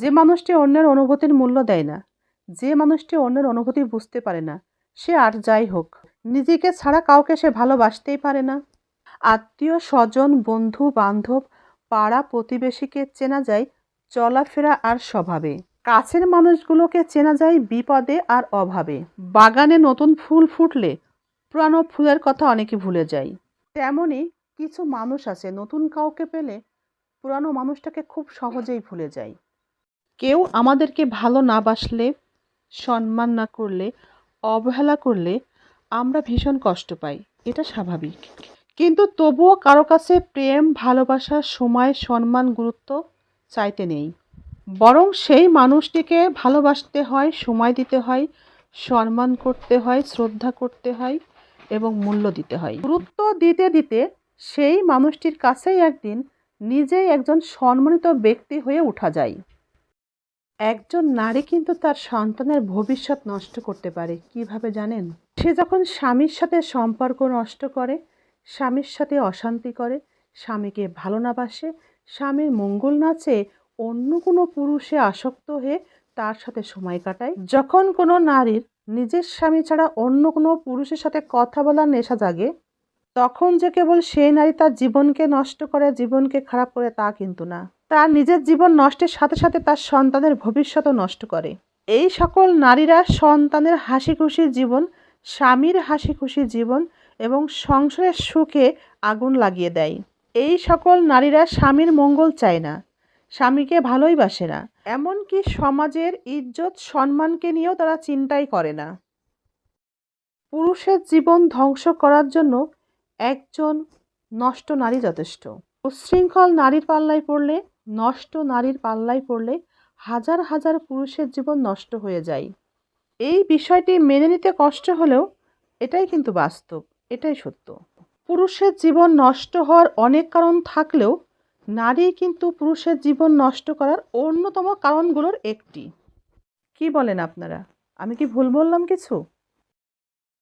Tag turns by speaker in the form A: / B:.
A: যে মানুষটি অন্যের অনুভূতির মূল্য দেয় না, যে মানুষটি অন্যের অনুভূতি বুঝতে পারে না, সে আর যাই হোক, নিজেকে ছাড়া কাউকে সে ভালোবাসতেই পারে না। আত্মীয়, স্বজন, বন্ধু, বান্ধব, পাড়া প্রতিবেশীকে চেনা যায় চলাফেরা আর স্বভাবে। কাছের মানুষগুলোকে চেনা যায় বিপদে আর অভাবে। বাগানে নতুন ফুল ফুটলে পুরানো ফুলের কথা অনেকে ভুলে যায়। তেমনই কিছু মানুষ আছে, নতুন কাউকে পেলে পুরানো মানুষটাকে খুব সহজেই ভুলে যায়। কেউ আমাদেরকে ভালো না বাসলে, সম্মান না করলে, অবহেলা করলে আমরা ভীষণ কষ্ট পাই। এটা স্বাভাবিক। কিন্তু তবুও কারও কাছে প্রেম, ভালোবাসা, সময়, সম্মান, গুরুত্ব চাইতে নেই। বরং সেই মানুষটিকে ভালোবাসতে হয়, সময় দিতে হয়, সম্মান করতে হয়, শ্রদ্ধা করতে হয় এবং মূল্য দিতে হয়। গুরুত্ব দিতে দিতে সেই মানুষটির কাছেই একদিন নিজেই একজন সম্মানিত ব্যক্তি হয়ে ওঠা যায়। একজন নারী কিন্তু তার সন্তানের ভবিষ্যৎ নষ্ট করতে পারে, কীভাবে জানেন? সে যখন স্বামীর সাথে সম্পর্ক নষ্ট করে, স্বামীর সাথে অশান্তি করে, স্বামীকে ভালো না বাসে, স্বামীর মঙ্গল না চেয়ে অন্য কোনো পুরুষে আসক্ত হয়ে তার সাথে সময় কাটায়, যখন কোনো নারীর নিজের স্বামী ছাড়া অন্য কোনো পুরুষের সাথে কথা বলার নেশা জাগে, তখন যে কেবল সেই নারী তার জীবনকে নষ্ট করে, জীবনকে খারাপ করে তা কিন্তু না। তার নিজের জীবন নষ্টের সাথে সাথে তার সন্তানের ভবিষ্যতও নষ্ট করে। এই সকল নারীরা সন্তানের হাসি খুশি জীবন, স্বামীর হাসি খুশি জীবন এবং সংসারের সুখে আগুন লাগিয়ে দেয়। এই সকল নারীরা স্বামীর মঙ্গল চায় না, স্বামীকে ভালোই বাসে না। এমনকি সমাজের ইজ্জত, সম্মানকে নিয়েও তারা চিন্তাই করে না। পুরুষের জীবন ধ্বংস করার জন্য একজন নষ্ট নারী যথেষ্ট। উচ্ছৃঙ্খল নারীর পাল্লায় পড়লে নষ্ট নারীর পাল্লায় পড়লে হাজার হাজার পুরুষের জীবন নষ্ট হয়ে যায়। এই বিষয়টি মেনে নিতে কষ্ট হলেও এটাই কিন্তু বাস্তব, এটাই সত্য। পুরুষের জীবন নষ্ট হওয়ার অনেক কারণ থাকলেও নারী কিন্তু পুরুষের জীবন নষ্ট করার অন্যতম কারণগুলোর একটি। কি বলেন আপনারা? আমি কি ভুল বললাম কিছু?